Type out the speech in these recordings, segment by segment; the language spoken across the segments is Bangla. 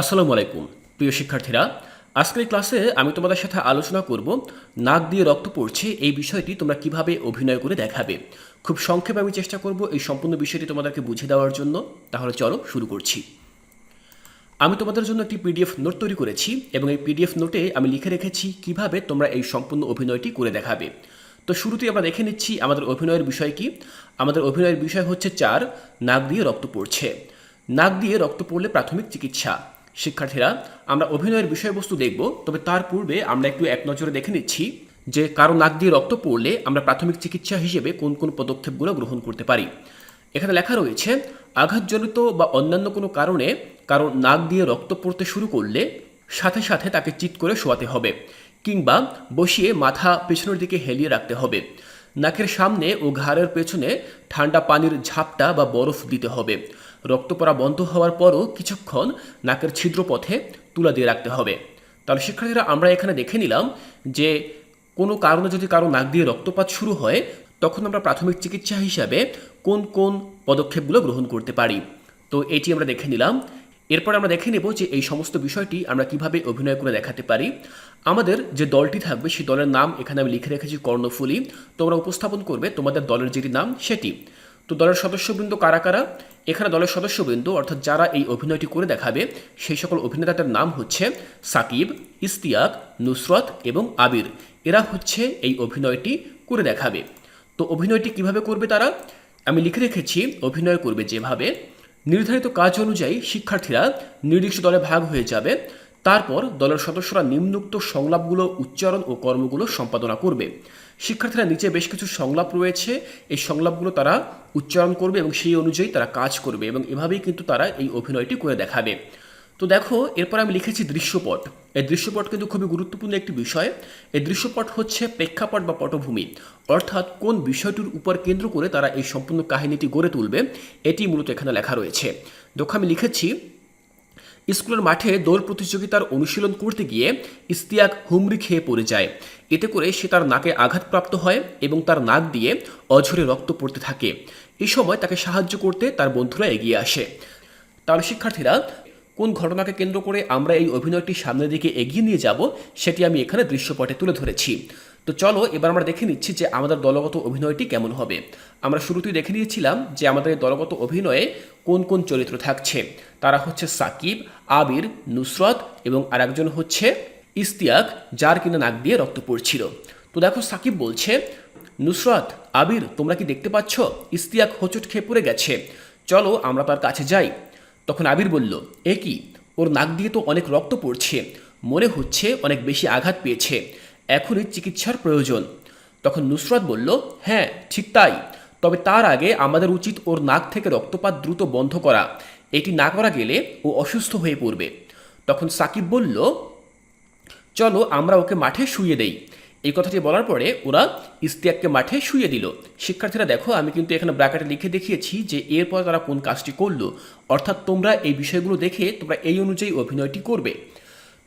আসসালামু আলাইকুম, প্রিয় শিক্ষার্থীরা। আজকের ক্লাসে আমি তোমাদের সাথে আলোচনা করব, নাক দিয়ে রক্ত পড়ছে এই বিষয়টি তোমরা কীভাবে অভিনয় করে দেখাবে। খুব সংক্ষেপে আমি চেষ্টা করব এই সম্পূর্ণ বিষয়টি তোমাদেরকে বুঝিয়ে দেওয়ার জন্য। তাহলে চলো শুরু করছি। আমি তোমাদের জন্য একটি পিডিএফ নোট তৈরি করেছি এবং এই পিডিএফ নোটে আমি লিখে রেখেছি কীভাবে তোমরা এই সম্পূর্ণ অভিনয়টি করে দেখাবে। তো শুরুতেই আমরা দেখে নিচ্ছি আমাদের অভিনয়ের বিষয় কি। আমাদের অভিনয়ের বিষয় হচ্ছে চার, নাক দিয়ে রক্ত পড়ছে। নাক দিয়ে রক্ত পড়লে প্রাথমিক চিকিৎসা। শিক্ষার্থীরা, আমরা অভিনয়ের বিষয়বস্তু দেখব, তবে তার পূর্বে আমরা একটু এক নজরে দেখে নিচ্ছি যে কারও নাক দিয়ে রক্ত পড়লে আমরা প্রাথমিক চিকিৎসা হিসেবে কোন কোন পদক্ষেপগুলো গ্রহণ করতে পারি। এখানে লেখা রয়েছে, আঘাতজনিত বা অন্যান্য কোনো কারণে কারও নাক দিয়ে রক্ত পড়তে শুরু করলে সাথে সাথে তাকে চিৎ করে শোয়াতে হবে, কিংবা বসিয়ে মাথা পেছনের দিকে হেলিয়ে রাখতে হবে। নাকের সামনে ও ঘাড়ের পেছনে ঠান্ডা পানির ঝাপটা বা বরফ দিতে হবে। রক্ত পড়া বন্ধ হওয়ার পরও কিছুক্ষণ নাকের ছিদ্রপথে তুলা দিয়ে রাখতে হবে। তাহলে শিক্ষার্থীরা, আমরা এখানে দেখে নিলাম যে কোনো কারণে যদি কারও নাক দিয়ে রক্তপাত শুরু হয়, তখন আমরা প্রাথমিক চিকিৎসা হিসাবে কোন কোন পদক্ষেপগুলো গ্রহণ করতে পারি। তো এটি আমরা দেখে নিলাম। এরপর আমরা দেখে নেব যে এই সমস্ত বিষয়টি আমরা কীভাবে অভিনয় করে দেখাতে পারি। আমাদের যে দলটি থাকবে, সেই দলের নাম এখানে আমি লিখে রেখেছি কর্ণফুলি। তোমরা উপস্থাপন করবে তোমাদের দলের যেটি নাম, সেটি। তো দলের সদস্যবৃন্দ কারা কারা? এখানে দলের সদস্যবৃন্দ, অর্থাৎ যারা এই অভিনয়টি করে দেখাবে, সেই সকল অভিনেতাদের নাম হচ্ছে সাকিব ইস্তিয়াক নুসরত এবং আবির। এরা হচ্ছে এই অভিনয়টি করে দেখাবে। তো অভিনয়টি কীভাবে করবে তারা? আমি লিখে রেখেছি, অভিনয় করবে যেভাবে। নির্ধারিত কাজ অনুযায়ী শিক্ষার্থীরা নির্দিষ্ট দলে ভাগ হয়ে যাবে। তারপর দলের সদস্যরা নিম্নোক্ত সংলাপগুলো উচ্চারণ ও কর্মগুলো সম্পাদনা করবে। শিক্ষার্থীরা নিচে বেশ কিছু সংলাপ রয়েছে। এই সংলাপগুলো তারা উচ্চারণ করবে এবং সেই অনুযায়ী তারা কাজ করবে এবং এভাবেই কিন্তু তারা এই অভিনয়টি করে দেখাবে। তো দেখো, এরপর আমি লিখেছি দৃশ্যপট। এই দৃশ্যপট কিন্তু খুবই গুরুত্বপূর্ণ একটি বিষয়। এই দৃশ্যপট হচ্ছে প্রেক্ষাপট বা পটভূমি। অর্থাৎ কোন বিষয়টির উপর কেন্দ্র করে তারা এই সম্পূর্ণ কাহিনীটি গড়ে তুলবে, এটি মূলত এখানে লেখা রয়েছে। দেখো, আমি লিখেছি স্কুলের মাঠে দৌড় প্রতিযোগিতার অনুশীলন করতে গিয়ে ইস্তিয়াক হুমড়ি খেয়ে পড়ে যায়। এতে করে সে তার নাকে আঘাতপ্রাপ্ত হয় এবং তার নাক দিয়ে অঝরে রক্ত পড়তে থাকে। এই সময় তাকে সাহায্য করতে তার বন্ধুরা এগিয়ে আসে। তার শিক্ষার্থীরা, কোন ঘটনাকে কেন্দ্র করে আমরা এই অভিনয়টি সামনের দিকে এগিয়ে নিয়ে যাব, সেটি আমি এখানে দৃশ্যপটে তুলে ধরেছি। তো চলো, এবার আমরা দেখে নিচ্ছি যে আমাদের দলগত অভিনয়টি কেমন হবে। আমরা শুরুতেই দেখে নিয়েছিলাম যে আমাদের দলগত অভিনয়ে কোন কোন চরিত্র থাকছে। তারা হচ্ছে সাকিব, আবির, নুসরত এবং আরেকজন হচ্ছে ইস্তিয়াক যার কিনা নাক দিয়ে রক্ত পড়ছিল। তো দেখো, সাকিব বলছে, নুসরত, আবির, তোমরা কি দেখতে পাচ্ছ? ইস্তিয়াক হোঁচট খেয়ে পড়ে গেছে। চলো, আমরা তার কাছে যাই। তখন আবির বলল, এ কি? ওর নাক দিয়ে তো অনেক রক্ত পড়ছে। মনে হচ্ছে অনেক বেশি আঘাত পেয়েছে। এখনই চিকিৎসার প্রয়োজন। তখন নুসরত বলল হ্যাঁ ঠিক তাই। তবে তার আগে আমাদের উচিত ওর নাক থেকে রক্তপাত দ্রুত বন্ধ করা। এটি না করা গেলে ও অসুস্থ হয়ে পড়বে। তখন সাকিব বলল, চলো, আমরা ওকে মাঠে শুয়ে দেই। এই কথাটি বলার পরে ওরা ইস্তিয়াককে মাঠে শুয়ে দিল। শিক্ষার্থীরা, দেখো, আমি কিন্তু এখানে ব্র্যাকেটে লিখে দেখিয়েছি যে এরপর তারা কোন কাজটি করল। অর্থাৎ তোমরা এই বিষয়গুলো দেখে তোমরা এই অনুযায়ী অভিনয়টি করবে।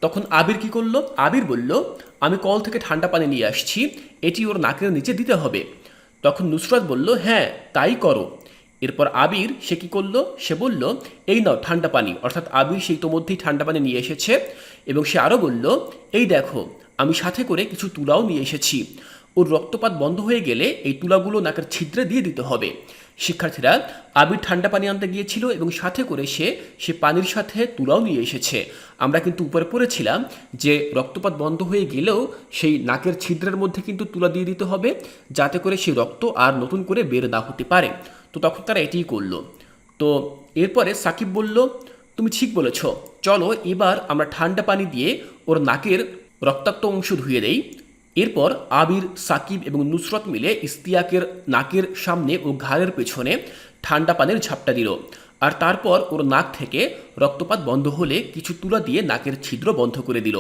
তখন আবির কি করল? আবির বলল, আমি কল থেকে ঠান্ডা পানি নিয়ে আসছি, এটি ওর নাকের নিচে দিতে হবে। তখন নুসরাত বলল হ্যাঁ তাই করো। এরপর আবির, সে কি করল? সে বলল, এই নাও ঠান্ডা পানি। অর্থাৎ আবির সেই মধ্যেই ঠান্ডা পানি নিয়ে এসেছে। এবং সে আরও বলল, এই দেখো, আমি সাথে করে কিছু তুলাও নিয়ে এসেছি। ওর রক্তপাত বন্ধ হয়ে গেলে এই তুলাগুলো নাকের ছিদ্রে দিয়ে দিতে হবে। শিক্ষার্থীরা আবির ঠান্ডা পানি আনতে গিয়েছিল এবং সাথে করে সে সে পানির সাথে তুলাও নিয়ে এসেছে। আমরা কিন্তু উপরে পড়েছিলাম যে রক্তপাত বন্ধ হয়ে গেলেও সেই নাকের ছিদ্রের মধ্যে কিন্তু তুলা দিয়ে দিতে হবে, যাতে করে সেই রক্ত আর নতুন করে বের না হতে পারে। তো তখন তারা এটিই করল। তো এরপরে সাকিব বলল, তুমি ঠিক বলেছ। চলো এবার আমরা ঠান্ডা পানি দিয়ে ওর নাকের রক্তাক্ত অংশ ধুয়ে দেই। এরপর আবির, সাকিব এবং নুসরত মিলে ইস্তিয়াকের নাকের সামনে ও ঘাড়ের পেছনে ঠান্ডা পানির ঝাপটা দিল। আর তারপর ওর নাক থেকে রক্তপাত বন্ধ হলে কিছু তুলা দিয়ে নাকের ছিদ্র বন্ধ করে দিল।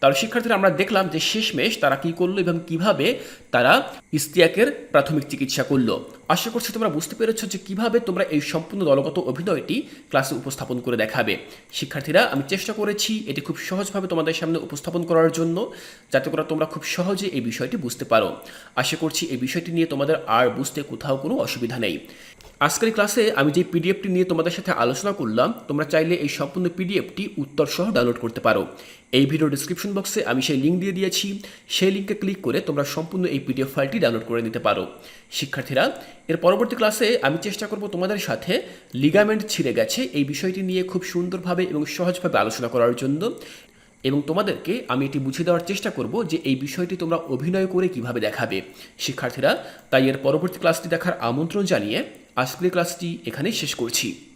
তার শিক্ষার্থীরা, আমরা দেখলাম যে শেষমেশ তারা কী করল এবং কীভাবে তারা ইস্তিয়াকের প্রাথমিক চিকিৎসা করল। আশা করছি তোমরা বুঝতে পেরেছ যে কীভাবে তোমরা এই সম্পূর্ণ দলগত অভিনয়টি ক্লাসে উপস্থাপন করে দেখাবে। শিক্ষার্থীরা, আমি চেষ্টা করেছি এটি খুব সহজভাবে তোমাদের সামনে উপস্থাপন করার জন্য, যাতে করে তোমরা খুব সহজে এই বিষয়টি বুঝতে পারো। আশা করছি এই বিষয়টি নিয়ে তোমাদের আর বুঝতে কোথাও কোনো অসুবিধা নেই। আজকের ক্লাসে আমি যে পিডিএফটি নিয়ে তোমাদের সাথে আলোচনা করলাম, তোমরা চাইলে এই সম্পূর্ণ পিডিএফটি উত্তর সহ ডাউনলোড করতে পারো। এই ভিডিও ডিসক্রিপশন বক্সে আমি সেই লিঙ্ক দিয়ে দিয়েছি। সেই লিঙ্কে ক্লিক করে তোমরা সম্পূর্ণ এই পিডিএফ ফাইলটি ডাউনলোড করে নিতে পারো। শিক্ষার্থীরা এর পরবর্তী ক্লাসে আমি চেষ্টা করব তোমাদের সাথে লিগামেন্ট ছিঁড়ে গেছে এই বিষয়টি নিয়ে খুব সুন্দরভাবে এবং সহজভাবে আলোচনা করার জন্য। এবং তোমাদেরকে আমি এটি বুঝিয়ে দেওয়ার চেষ্টা করব যে এই বিষয়টি তোমরা অভিনয় করে কীভাবে দেখাবে। শিক্ষার্থীরা, তাই এর পরবর্তী ক্লাসটি দেখার আমন্ত্রণ জানিয়ে আজকের ক্লাসটি এখানে শেষ করছি।